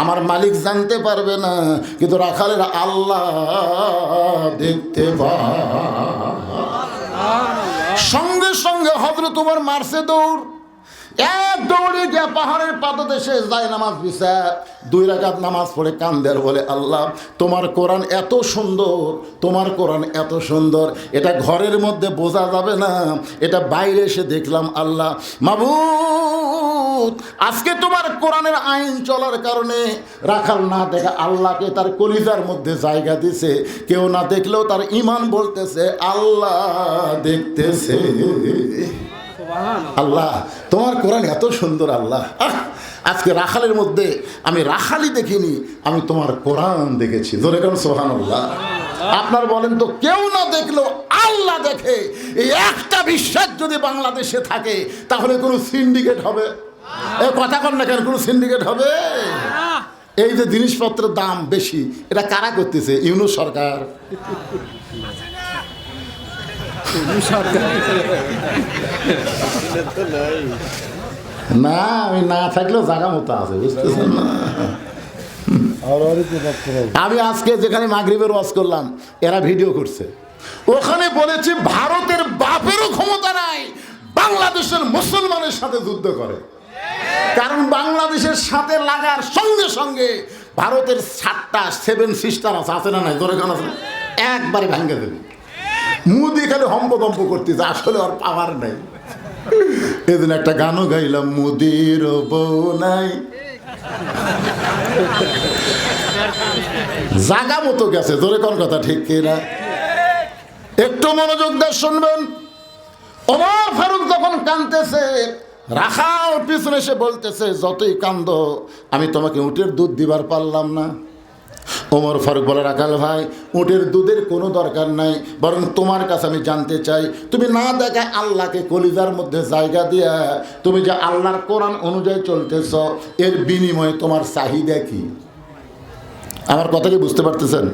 আমার মালিক জানতে পারবে না, কিন্তু রাখালের আল্লাহ দেখতে পা। সঙ্গে সঙ্গে হজরত তোমার মারছে দৌড়। এক দৌড়ে গিয়া পাহাড়ের পাদদেশে যায় নামাজ বিছা দুই রাকাত নামাজ পড়ে কান্দের বলে, আল্লাহ, তোমার কোরআন এত সুন্দর, তোমার কোরআন এত সুন্দর। এটা ঘরের মধ্যে বোঝা যাবে না। এটা বাইরে এসে দেখলাম, আল্লাহ মাবু আজকে তোমার কোরআনের আইন চলার কারণে রাখাল না দেখা আল্লাহকে তার কলিজার মধ্যে জায়গা দিছে। কেউ না দেখলেও তার ইমান বলতেছে, আল্লাহ দেখতেছে। আল্লাহ তোমার কোরআন এত সুন্দর আল্লাহ। আহ, আজকে রাখালের মধ্যে আমি রাখালি দেখিনি আমি তোমার কোরআন দেখেছি। ধরে কেন সোহান আল্লাহ আপনার বলেন তো কেউ না দেখল আল্লাহ দেখে। এই একটা বিশ্বাস যদি বাংলাদেশে থাকে তাহলে কোনো সিন্ডিকেট হবে? এ কথা কন না কেন কোনো সিন্ডিকেট হবে? এই যে জিনিসপত্রের দাম বেশি এটা কারা করতেছে? ইউনুস সরকার। না আমি না থাকলেও জায়গা মতো আছে বুঝতেছেন না আমি আজকে যেখানে মাগরিবের ওয়াজ করলাম এরা ভিডিও করছে ওখানে বলেছে ভারতের বাপেরও ক্ষমতা নাই বাংলাদেশের মুসলমানের সাথে যুদ্ধ করে কারণ বাংলাদেশের সাথে লাগার সঙ্গে সঙ্গে ভারতের সাতটা সেভেন সিস্টার আছে আছে না নাই দরে আছে একবারে ভাঙ্গে দেবে মুদি খালি হম্পদম্প করতেছে, আসলে ওর পাওয়ার নাই। এদিন একটা গানও গাইলাম, মুদির বউ নাই। জাগা মতো গেছে তোরে কোন কথা, ঠিক কিনা একটু মনোযোগ দিয়ে শুনবেন। ওমর ফারুক যখন কানতেছে রাখাল পিছনে এসে বলতেছে, যতই কান্দ, আমি তোমাকে উটের দুধ দিবার পারলাম না। ওমর ফারুক বলে রাখাল ভাই, উটের দুধের কোনো দরকার নাই। বরং তোমার কাছে আমি জানতে চাই, তুমি না দেখায় আল্লাহকে কলিজার মধ্যে জায়গা দিয়া তুমি যে আল্লাহর কোরআন অনুযায়ী চলতেছ, এর বিনিময়ে তোমার চাহিদা কি? আমার কথা কি বুঝতে পারতেছেন?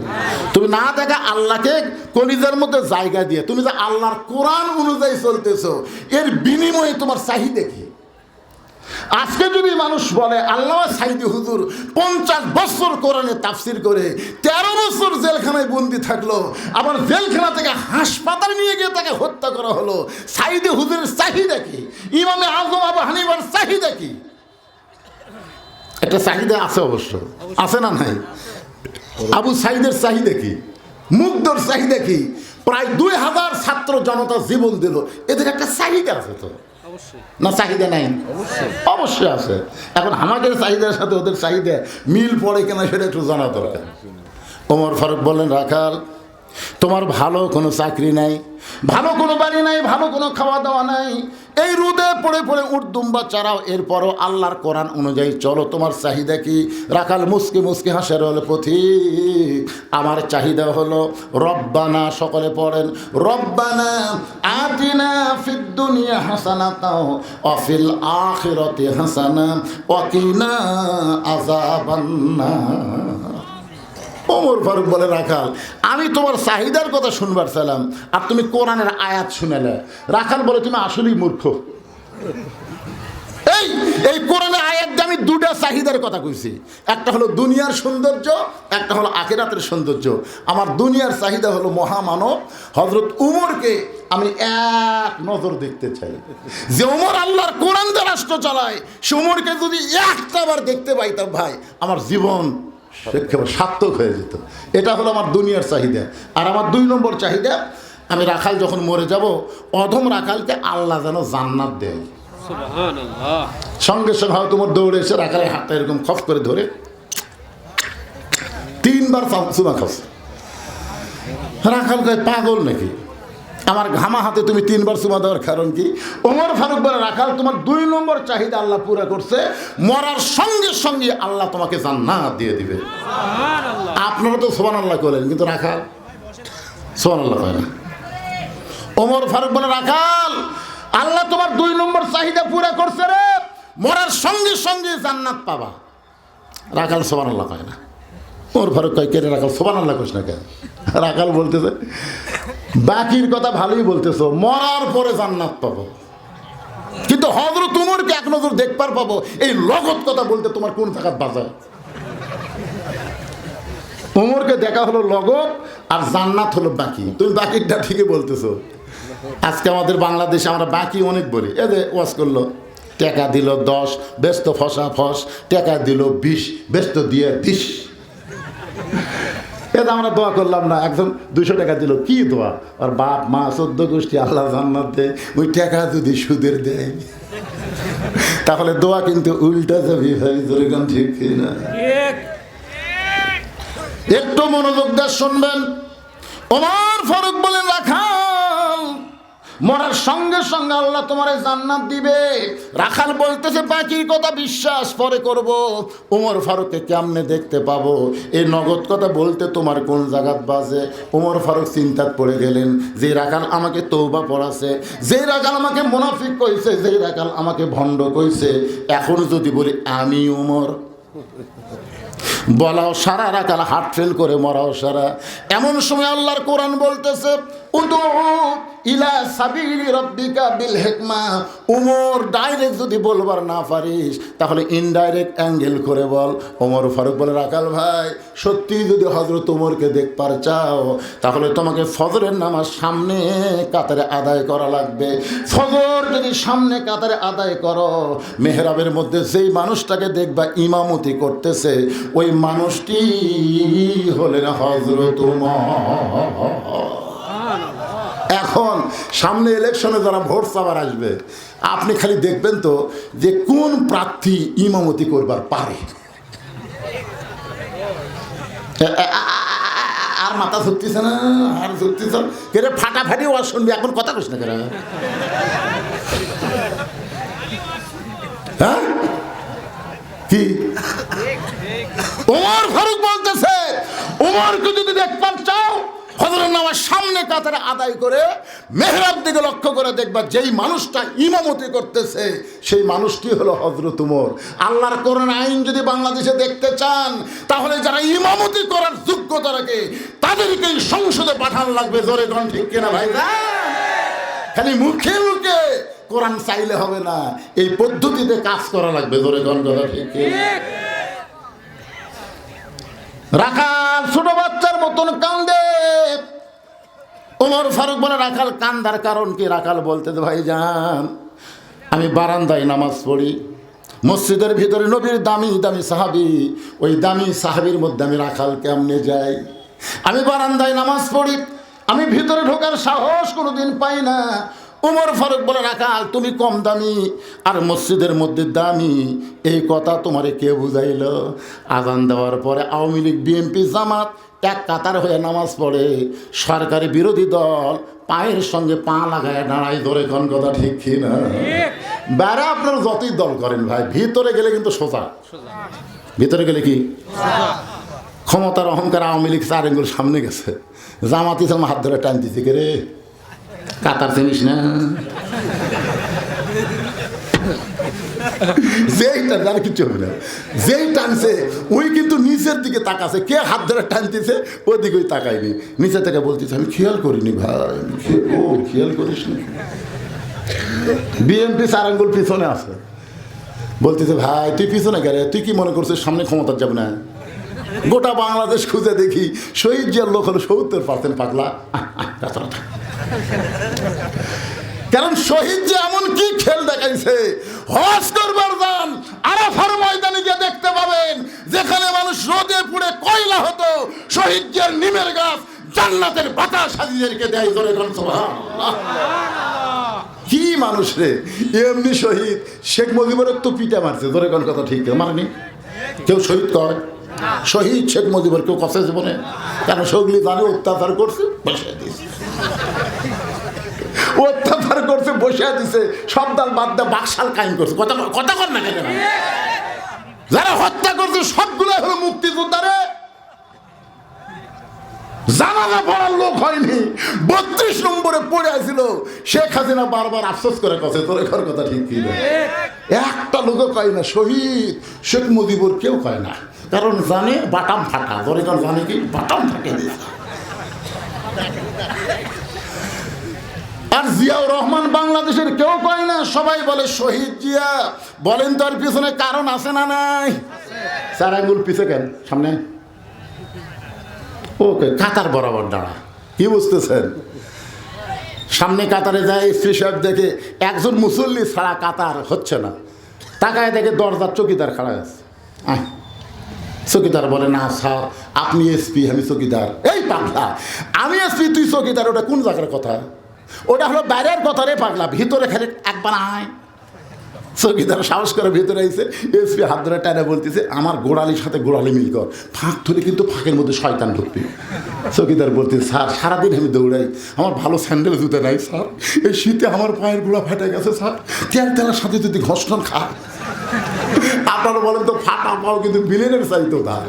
তুমি না দেখা আল্লাহকে কলিজার মধ্যে জায়গা দিয়ে তুমি যে আল্লাহর কোরআন অনুযায়ী চলতেছ, এর বিনিময়ে তোমার চাহিদা কি? আজকে যদি মানুষ বলে আল্লাহ সাইদি হুজুর পঞ্চাশ বছর কোরআনে তাফসির করে তেরো বছর জেলখানায় বন্দি থাকল, আবার জেলখানা থেকে হাসপাতাল নিয়ে গিয়ে তাকে হত্যা করা হলো, সাইদি হুজুরের চাহিদা কি? ইমামে আজম আবু হানিবার চাহিদা কি? একটা চাহিদা আছে অবশ্য। আছে না নাই? আবু সাইদের চাহিদা কি? মুগ্ধর চাহিদা কি? প্রায় দুই হাজার ছাত্র জনতা জীবন দিল। এদের একটা চাহিদা আছে তো। না চাহিদা নাই। অবশ্যই। আছে। এখন আমাদের চাহিদার সাথে ওদের চাহিদা মিল পড়ে কিনা সেটা একটু জানা দরকার। ওমর ফারুক বলেন রাখাল তোমার ভালো কোনো চাকরি নাই ভালো কোনো বাড়ি নাই ভালো কোনো খাওয়া দাওয়া নাই এই রোদে পড়ে পড়ে উর্দুম্বা চারাও এরপরও আল্লাহর কোরআন অনুযায়ী চলো, তোমার চাহিদা কি? রাখাল মুসকে মুসকে হাসের হলো পথিক। আমার চাহিদা হলো রব্বানা, সকলে পড়েন, রব্বানা আতিনা ফিদ দুনিয়া হাসানা তাও অফিল আখিরতে হাসানা অকিনা আজাবান্না ওমর ফারুক বলে, রাখাল আমি তোমার চাহিদার কথা শুনবার চাইলাম আর তুমি কোরআনের আয়াত শুনেলে। রাখাল বলে, তুমি আসলেই মূর্খ। এই এই কোরআনের আয়াত আমি দুটা চাহিদার কথা কইছি। একটা হলো দুনিয়ার সৌন্দর্য, একটা হলো আখেরাতের সৌন্দর্য। আমার দুনিয়ার চাহিদা হলো মহামানব। হজরত উমরকে আমি এক নজর দেখতে চাই। যে উমর আল্লাহর কোরআন রাষ্ট্র চালায়, সে উমরকে যদি একটা বার দেখতে পাইতাম, ভাই, আমার জীবন সার্থক হয়ে যেত। এটা হলো আমার দুনিয়ার চাহিদা। আর আমার দুই নম্বর চাহিদা আমি রাখাল যখন মরে যাব অধম রাখালকে আল্লাহ যেন জান্নাত দেয়। সঙ্গে সঙ্গে হয়তো তোমার দৌড়ে এসে রাখালের হাতটা এরকম খপ করে ধরে তিনবার চুমা খাস। রাখাল কয় পাগল নাকি? আমার ঘামা হাতে তুমি তিনবার চুমা দেওয়ার কারণ কি? ওমর ফারুক বলে রাখাল তোমার দুই নম্বর চাহিদা আল্লাহ পুরা করছে। মরার সঙ্গে সঙ্গে আল্লাহ তোমাকে জান্নাত দিয়ে দিবে। আপনারা তো সোমান আল্লাহ করলেন কিন্তু রাখাল সোমান আল্লাহ কয় না। ওমর ফারুক বলে রাখাল আল্লাহ তোমার দুই নম্বর চাহিদা পুরা করছে রে। মরার সঙ্গে সঙ্গে জান্নাত পাবা। রাখাল সোমান আল্লাহ কয় না। ওর ফারুক কয় কে রাখাল সোমান আল্লাহ কোস না কেন? রাখাল বলতেছে বাকির কথা ভালোই বলতেছো, মরার পরে জান্নাত পাবো। কিন্তু হজরত উমরকে এক নজর দেখবার পাবো, এই লগত কথা বলতে তোমার কোন জায়গাত বাজায়? উমরকে দেখা হলো লগব আর জান্নাত হলো বাকি। তুমি বাকিটা ঠিকই বলতেছো। আজকে আমাদের বাংলাদেশে আমরা বাকি অনেক বলি। এ যে ওয়াজ করল, টাকা দিল দশ, ব্যস্ত ফসা ফস, টাকা দিল বিশ, ব্যস্ত দিয়ে দিস এটা আমরা দোয়া করলাম না একজন দুশো টাকা দিল কি দোয়া? আর বাপ মা চোদ্দ গোষ্ঠী আল্লাহ জান্নাত দেয় ওই টাকা যদি সুদের দেয়। তাহলে দোয়া কিন্তু উল্টা যাবি ভাই যেরকম ঠিক না একটু মনোযোগ দিয়ে শুনবেন। ওমর ফারুক বলে রাখাল মরার সঙ্গে সঙ্গে আল্লাহ তোমার জান্নাত দিবে। রাখাল বলতেছে, পাখির কথা বিশ্বাস পরে করব। ওমর ফারুককে কেমনে দেখতে পাবো? এই নগদ কথা বলতে তোমার কোন জায়গাত বাজে? উমর ফারুক চিন্তাত পড়ে গেলেন, যে রাখাল আমাকে তৌবা পড়াছে, যে রাখাল আমাকে মুনাফিক কইছে, যে রাখাল আমাকে ভণ্ড কইছে, এখন যদি বলি, আমি ওমর বলাও সারা রাখাল হার্ট ফেল করে, মরাও সারা। এমন সময় আল্লাহর কোরআন বলতেছে ইলা সাবিলি রব্বিকা বিল হিকমা। উমর ডাইরেক্ট যদি বলবার না পারিস, তাহলে ইনডাইরেক্ট অ্যাঙ্গেল করে বল। ওমর ফারুক বলে রাখাল ভাই, সত্যি যদি হজরত উমরকে দেখবার চাও, তাহলে তোমাকে ফজরের নামাজ সামনে কাতারে আদায় করা লাগবে। ফজর যদি সামনে কাতারে আদায় করো, মেহরাবের মধ্যে যেই মানুষটাকে দেখবা ইমামতি করতেছে, ওই মানুষটি হলেন হজরত এখন সামনে ইলেকশনে যারা ভোট চাবার আসবে, আপনি খালি দেখবেন তো যে কোন প্রার্থী ইমামতি করবার পারে। আর মাথা ধরতেছে না, আর ধরতেছে। কেরে ফাটাফাটি ওয়াজ শুনবি, এখন কথা কইস না কেরে হ্যাঁ? কি? ওমর ফারুক বলতেছে, ওমরকে যদি দেখবার চাও হজরত নামাজ সামনে কাতারে আদায় করে মেহরাব দিকে লক্ষ্য করে দেখবা যেই মানুষটা ইমামতি করতেছে সেই মানুষটি হলো হজরত উমর। আল্লাহর কোরআন আইন যদি বাংলাদেশে দেখতে চান তাহলে যারা ইমামতি করার যোগ্যতা রাখে তাদেরকেই সংসদে পাঠান লাগবে। জোরে ঠিক কিনা ভাই? খালি মুখে মুখে কোরআন চাইলে হবে না এই পদ্ধতিতে কাজ করা লাগবে। জোরে গণ কথা ঠিক কিনা? রাখাল ছোট বাচ্চার মতন কান্দে ওমর ফারুক বলে রাখাল, কান্দার কারণ কি? রাখাল বলতে ভাই যান আমি বারান্দায় নামাজ পড়ি। মসজিদের ভিতরে নবীর দামি দামি সাহাবি, ওই দামি সাহাবির মধ্যে আমি রাখাল কেমনে যাই? আমি বারান্দায় নামাজ পড়ি, আমি ভিতরে ঢোকার সাহস কোনোদিন পাই না। উমর ফারুক বলে, রাখাল, তুমি কম দামি আর মসজিদের মধ্যে দামি। এই কথা তোমারে কে বুঝাইল? আজান দেওয়ার পরে আওয়ামী লীগ, বিএনপি, জামাত এক কাতার হয়ে নামাজ পড়ে। সরকারি বিরোধী দল পায়ের সঙ্গে পা লাগায় দাঁড়াই ধরে কোন কথা ঠিক কি না বেড়া আপনারা যতই দল করেন ভাই, ভিতরে গেলে কিন্তু সোজা। ভিতরে গেলে কি? ক্ষমতার অহংকার আওয়ামী লীগ চার আঙ্গুল সামনে গেছে। জামাত ইসলাম হাত ধরে টান দিতে রে? কাতার চিনিস না? যেই আর কিছু হবে না। যেই টানছে, ওই কিন্তু নিচের দিকে তাকাছে। কে হাত ধরে টানতেছে ওই দিকে ওই তাকায়নি। নিচে থেকে বলতেছে, আমি খেয়াল করিনি ভাই ও খেয়াল করিস না বিএনপি চার আঙ্গুল পিছনে আছে। বলতেছে, ভাই, তুই পিছনে গেলে, তুই কি মনে করছিস সামনে ক্ষমতা যাবে না? গোটা বাংলাদেশ খুঁজে দেখি, শহীদ জিয়ার লোক হলো সত্তর পার্সেন্ট পাগলা। কারণ শহীদ যে এমন কি খেল দেখাইছে। হজ করবার যান আরাফার ময়দানে গিয়ে দেখতে পাবেন, যেখানে মানুষ রোদে পুড়ে কয়লা হতো শহীদ জিয়ার নিমের গাছ জান্নাতের বাতাস হাজিদেরকে দেয় ধরে কি মানুষ রে, এমনি শহীদ, শেখ মুজিবুরের তো পিটা মারছে ধরে কোন কথা ঠিক মারেনি? কেউ শহীদ কয়? শহীদ শেখ মুজিবুর কেউ কথা জীবনে কেন সগলি জানে অত্যাচার করছে? বসে দিয়েছে। অত্যাচার করছে বসে দিছে, সব দাল বাদ দিয়ে বাকশাল কায়েম করছে। কথা কথা কর না কেন? যারা হত্যা করছে সবগুলো হলো মুক্তিযোদ্ধারে। জানাজা পড়ার লোক হয়নি। বত্রিশ নম্বরে পড়ে আছিল শেখ হাসিনা বারবার আফসোস করে কথা তোর ঘর কথা ঠিক কি একটা লোকও কয় না, শহীদ শেখ মুজিবুর কেউ কয় না। কারণ জানে বাটাম ফাটা। এখন জানে কি? বাটাম ফাটে দিয়েছে। আর জিয়াউর রহমান বাংলাদেশের কেউ কয় না, সবাই বলে শহীদ জিয়া। বলেন তার পিছনে কারণ আছে না নাই? স্যার, আঙ্গুল পিছে কেন? সামনে। ওকে, কাতার বরাবর দাঁড়া। কি বুঝতেছেন? সামনে কাতারে যায়, স্ত্রী সাহেব দেখে, একজন মুসল্লি ছাড়া কাতার হচ্ছে না। তাকায় দেখে দরজার চকিদার খাড়া আছে। চকিদার বলে, না স্যার, আপনি এসপি, আমি চকিদার। এই পাগলা, আমি এসপি, তুই চকিদার, ওটা কোন জায়গার কথা? ওটা হলো বাইরের কথা রে পাগলা ভিতরে খেলে একবার আয় চৌকিদার সাহস করে ভিতরে আইসে এসপি হাত ধরে টানে বলতেছে, আমার গোড়ালির সাথে গোড়ালি মিল কর। ফাঁক ধরে কিন্তু ফাঁকের মধ্যে শয়তান ঢুকবে। চৌকিদার বলতে স্যার, সারাদিন আমি দৌড়াই। আমার ভালো স্যান্ডেল জুতে নাই, স্যার। এই শীতে আমার পায়ের গোড়া ফেটে গেছে, স্যার। তেল তেলার সাথে যদি ঘষণ খায়, আপনারা বলেন তো ফাটা পাও কিন্তু বিলেনের চাইতো তার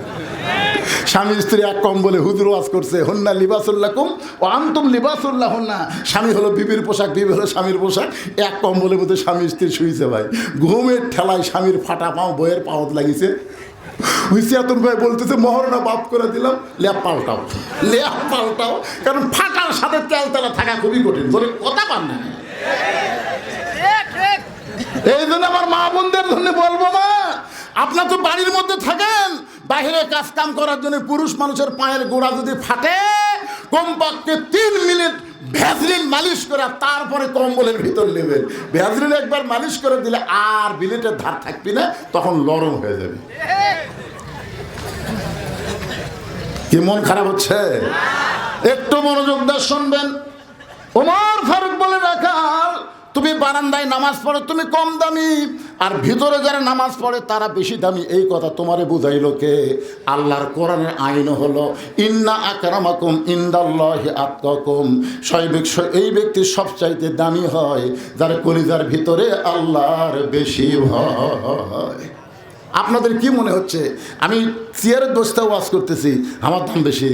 স্বামী স্ত্রী এক কম বলে হুজুর ওয়াজ করছে, হন্না লিবাসুল্লাহ কুম ও আন্তম লিবাসুল্লাহ হন্না স্বামী হলো বিবির পোশাক, বিবি হলো স্বামীর পোশাক। এক কম বলে মধ্যে স্বামী স্ত্রী শুয়েছে ভাই। ঘুমের ঠেলায় স্বামীর ফাটা পাও, বইয়ের পাওত লাগিছে। হুইসিয়াতুন ভাই বলতেছে, মহরণা বাপ করে দিলাম ল্যাপ পাল্টাও। ল্যাপ পাল্টাও, কারণ ফাটার সাথে তেল তেলা থাকা খুবই কঠিন। বলে, কথা পান না। এই জন্য আমার মা বোনদের জন্য বলব না আপনার তো বাড়ির মধ্যে থাকেন বাইরে কাজ কাম করার জন্য পুরুষ মানুষের পায়ের গোড়া যদি ফাটে, কমপক্ষে তিন মিনিট ভ্যাসলিন মালিশ করে তারপরে কম্বলের ভিতর নেবেন। ভ্যাসলিন একবার মালিশ করে দিলে আর বিলেটের ধার থাকবি না, তখন নরম হয়ে যাবে। কি মন খারাপ হচ্ছে? একটু মনোযোগ দিয়ে শুনবেন। ওমর ফারুক বলে রাখাল তুমি বারান্দায় নামাজ পড়ো, তুমি কম দামি। আর ভিতরে যারা নামাজ পড়ে, তারা বেশি দামি। এই কথা তোমারে বুঝাইলো কে? আল্লাহর কোরআনের আইন হলো, ইন্না আকরামাকুম ইন্দাল্লাহি আতকাকুম। সেই ব্যক্তি এই ব্যক্তি সবচাইতে দামি হয়, যার কলিজার ভিতরে আল্লাহর বেশি ভয়। আপনাদের কি মনে হচ্ছে? আমি চেয়ারের দোষটা ওয়াজ করতেছি, আমার দাম বেশি।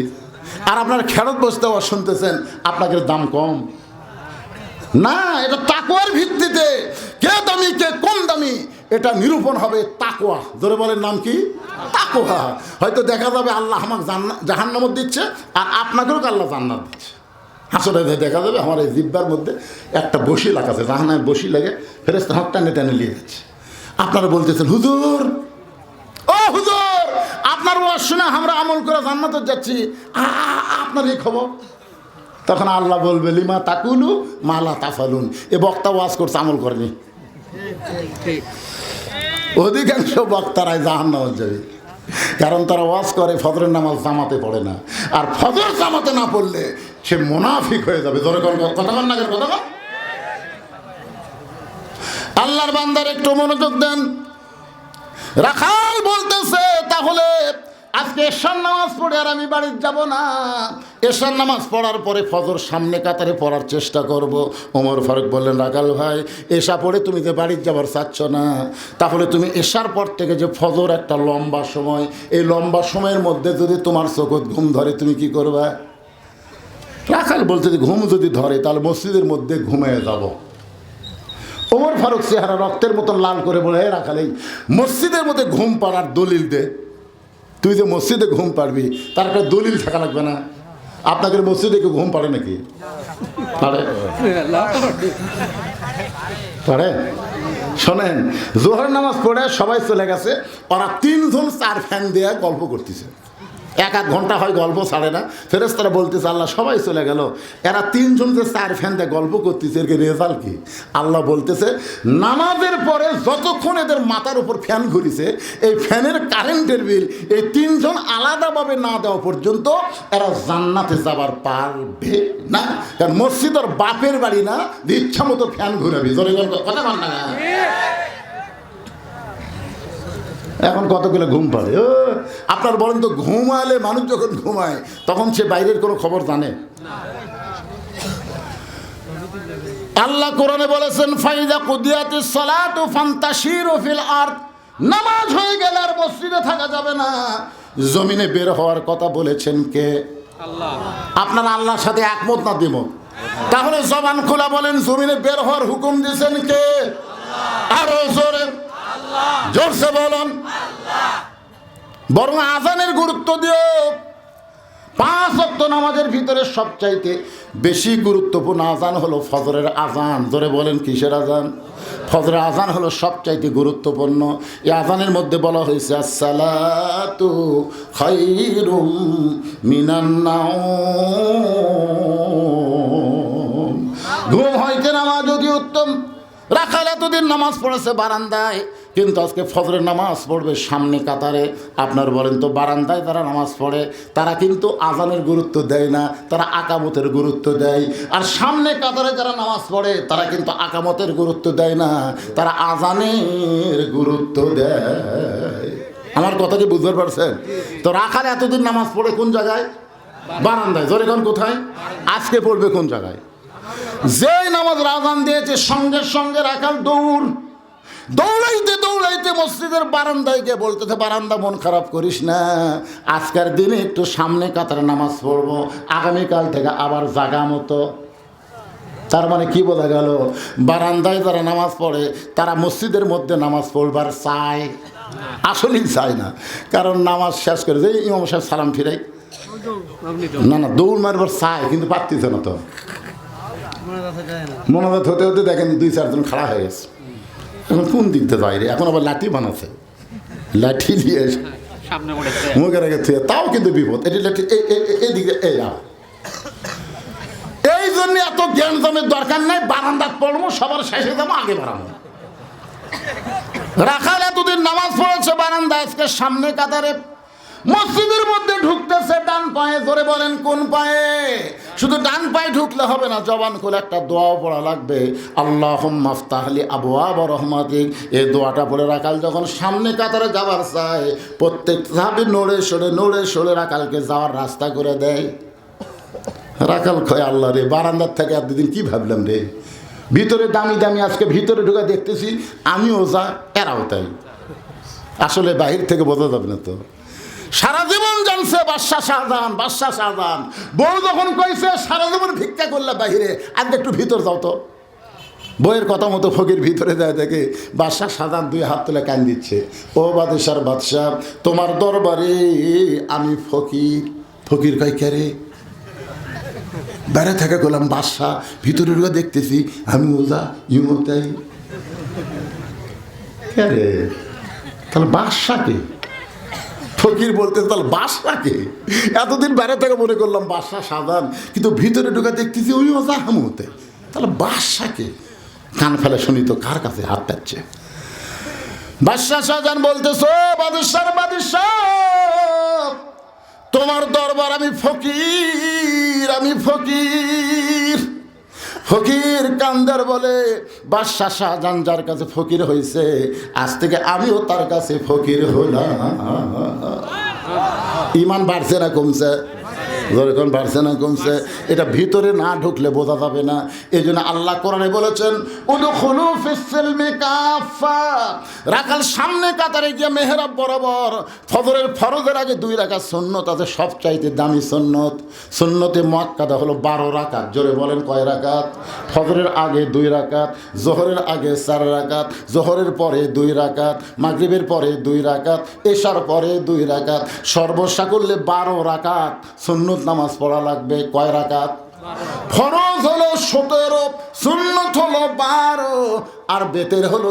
আর আপনার খেরত বসতে শুনতেছেন, আপনাদের দাম কম। না, এটা তাকুয়ার ভিত্তিতে। কে দামি, কে কম দামি, এটা নিরূপণ হবে তাকুয়া ধরে বলেন নাম কি? তাকুয়া হয়তো দেখা যাবে আল্লাহ আমাকে জাহান্নামত দিচ্ছে, আর আপনাকেও আল্লাহ জান্নাত দিচ্ছে। হাসলে দেখা যাবে আমার এই জিব্বার মধ্যে একটা বসি লাগাছে জাহানায় বসি লাগে ফেরেস্ত হাত টানে টানে নিয়ে যাচ্ছে। আপনারা বলতেছেন, হুজুর, ও হুজুর, আপনার ওয়াজ শুনে আমরা আমল করে জান্নাতে যাচ্ছি। আপনার এই খবর? তখন আল্লাহ বলবে লিমা তাকুলু মালা তাফালুন। এ বক্তা ওয়াজ করছে আমল করেনি। অধিকাংশ বক্তারাই জাহান নামাজ যাবে কারণ তারা ওয়াজ করে ফজরের নামাজ জামাতে পড়ে না। আর ফজর জামাতে না পড়লে সে মোনাফিক হয়ে যাবে। ধরে কথা না কেন, কথা আল্লাহর বান্দার একটু মনোযোগ দেন। রাখাল বলতেছে তাহলে আজকে এশার নামাজ পড়ে আর আমি বাড়ির যাব না। এশার নামাজ পড়ার পরে ফজর সামনে কাতারে পড়ার চেষ্টা করব। ওমর ফারুক বললেন রাখাল ভাই এশা পড়ে তুমি যে বাড়ির যাবার চাচ্ছ না। তাহলে তুমি এশার পর থেকে যে ফজর একটা লম্বা সময়, এই লম্বা সময়ের মধ্যে যদি তোমার চোখত ঘুম ধরে, তুমি কি করবে? রাখাল বলছে যে ঘুম যদি ধরে, তাহলে মসজিদের মধ্যে ঘুমিয়ে যাব। ওমর ফারুক চেহারা রক্তের মতন লাল করে বলে রাখালেই মসজিদের মধ্যে ঘুম পাড়ার দলিল দে। তুই যে মসজিদে ঘুম পারবি তার একটা দলিল থাকা লাগবে না। আপনাদের মসজিদে কেউ ঘুম পারে নাকি? পারে শোনেন জোহর নামাজ পড়ে সবাই চলে গেছে, ওরা তিনজন চার ফ্যান দেয়া গল্প করতেছে। এক এক ঘণ্টা হয় গল্প ছাড়ে না। ফেরেস তারা বলতেছে, আল্লাহ, সবাই চলে গেল। এরা তিনজন যে চার ফ্যান দিয়ে গল্প করতেছে, এর রেজাল্ট কি? আল্লাহ বলতেছে, নামাজের পরে যতক্ষণ এদের মাথার উপর ফ্যান ঘুরিছে, এই ফ্যানের কারেন্টের বিল এই তিনজন আলাদাভাবে না দেওয়া পর্যন্ত এরা জান্নাতে যাবার পারবে না। কারণ মসজিদ ওর বাপের বাড়ি না ইচ্ছা মতো ফ্যান ঘুরাবি। জোরে কথা না। এখন কতগুলো ঘুম পাড়ে ও আপনার বলেন তো ঘুমালে মানুষ যখন ঘুমায় তখন সে বাইরের কোনো খবর জানে? আল্লাহ কোরআনে বলেছেন ফাইদা কুদিয়াতি সালাত ও ফান্তাশির ফিল আরদ। নামাজ হয়ে গেলে আর মসজিদে থাকা যাবে না। জমিনে বের হওয়ার কথা বলেছেন কে? আপনার আল্লাহর সাথে একমত না দিব তাহলে জবান খোলা বলেন জমিনে বের হওয়ার হুকুম দিয়েছেন কে? আরও জোরে। জোরসে বলুন। বরং আজানের গুরুত্ব দিও। পাঁচ অক্ত নামাজের ভিতরে সবচাইতে বেশি গুরুত্বপূর্ণ আজান হলো ফজরের আজান। ধরে বলেন, কিসের আজান? ফজরের আজান হলো সবচাইতে গুরুত্বপূর্ণ। এই আজানের মধ্যে বলা হয়েছে, আসসালাতু খাইরুম মিনান্নাউম ঘুম হইতে নামাজ যদি উত্তম? রাখাল এতদিন নামাজ পড়েছে বারান্দায়, কিন্তু আজকে ফজরের নামাজ পড়বে সামনে কাতারে। আপনার বলেন তো বারান্দায় তারা নামাজ পড়ে, তারা কিন্তু আজানের গুরুত্ব দেয় না, তারা আকামতের গুরুত্ব দেয়। আর সামনে কাতারে যারা নামাজ পড়ে, তারা কিন্তু আকামতের গুরুত্ব দেয় না, তারা আজানের গুরুত্ব দেয়। আমার কথা কি বুঝতে পারছেন? তো রাখাল এতদিন নামাজ পড়ে কোন জায়গায়? বারান্দায়। জোরে কোথায়? আজকে পড়বে কোন জায়গায়? যেই নামাজ রাজান দিয়েছে, সঙ্গে সঙ্গে রাখাল দৌড়। দৌড়াইতে দৌড়াইতে মসজিদের বারান্দায় গিয়ে বলতেছে, বারান্দা, মন খারাপ করিস না। আজকের দিনে একটু সামনে কাতারে নামাজ পড়ব। আগামীকাল থেকে আবার জাগা মতো। তার মানে কি বোঝা গেল? বারান্দায় যারা নামাজ পড়ে, তারা মসজিদের মধ্যে নামাজ পড়বার চায়। আসলেই চায় না। কারণ নামাজ শেষ করে যে ইমাম সাহেব সালাম ফিরাই। না না, দৌড় মারবার চায়, কিন্তু পারতেছে না তো। মনোজাত হতে হতে দেখেন দুই চারজন খাড়া হয়ে গেছে। এখন কোন দিক যায় রে এখন আবার লাঠি বানাচ্ছে। লাঠি দিয়ে মুখের আগে থুয়ে তাও কিন্তু বিপদ। এটি লাঠি এই দিকে এই আ। এই জন্য এত জ্ঞান জমের দরকার নাই বারান্দাত পড়ব সবার শেষে যাব আগে বাড়াবো। রাখাল এতদিন নামাজ পড়েছে বারান্দা আজকে সামনে কাতারে মসজিদের মধ্যে ঢুকতেছে, ডান পায়ে ধরে বলেন, কোন পায়ে? শুধু ডান পায়ে ঢুকলে হবে না, জবান খুলে একটা দোয়াও পড়া লাগবে। আল্লাহ মাফতাহলি আবু রহমাতিক। এই দোয়াটা পড়ে রাখাল যখন সামনে কাতারে যাওয়ার চায়, প্রত্যেক সাহাবি নড়ে সরে নড়ে সরে রাখালকে যাওয়ার রাস্তা করে দেয়। রাখাল খয় আল্লাহ রে, বারান্দার থেকে আর দুদিন কী ভাবলাম রে? ভিতরে দামি দামি, আজকে ভিতরে ঢুকে দেখতেছি, আমিও যা, এরাও তাই। আসলে বাহির থেকে বোঝা যাবে না তো। সারা জীবন জানছে বাদশাহ শাহজাহান বাদশাহ শাহজাহান। বউ যখন কইছে সারা জীবন ভিক্ষা করলে বাহিরে আজ একটু ভিতর যাও তো। বইয়ের কথা মতো ফকির ভিতরে যায় দেখে বাদশাহ সাজান দুই হাত তুলে কান দিচ্ছে। ও বাদশার বাদশাহ তোমার দরবারে আমি ফকির। ফকির কয় কে রে? বেড়ে থেকে গেলাম বাদশাহ ভিতরে ঢুকে দেখতেছি আমি ওজা ইমো তাই কে রে? তাহলে বাদশাকে ফকির বলতে তাহলে বাদশাকে এতদিন বাইরে থেকে মনে করলাম বাদশাহ সাধারণ কিন্তু ভিতরে ঢুকে দেখতেছি ওই ওজা হামুতে তাহলে বাদশাকে কান ফেলে শুনি তো, কার কাছে হাত পাচ্ছে বাদশাহ শাহজাহান বলতেছ বাদশার বাদশাহ, তোমার দরবার আমি ফকির আমি ফকির। ফকির কান্দার বলে বাদশাহ শাহজাহান যার কাছে ফকির হয়েছে আজ থেকে আমিও তার কাছে ফকির হলাম ইমান বাড়ছে না কমছে। যখন বাড়ছে না, কমছে। এটা ভিতরে না ঢুকলে বোঝা যাবে না। এই জন্য আল্লাহ কোরআনে বলেছেন রাখাল সামনে কাতারে গিয়ে মেহরাব বরাবর ফজরের ফরজের আগে দুই রাকাত সুন্নত আছে, সবচাইতে দামি সুন্নত। সুন্নতে মক্কাদা হলো বারো রাকাত। জোরে বলেন, কয় রাকাত? ফজরের আগে দুই রাকাত, জোহরের আগে চার রাকাত, জোহরের পরে দুই রাকাত, মাগরিবের পরে দুই রাকাত, এশার পরে দুই রাকাত। সর্বসা করলে বারো রাকাত সুন্নত নামাজ পড়া লাগবে কয় রাকাত? ফরজ হলো সতেরো সুন্নত হলো বারো আর বেতের হলো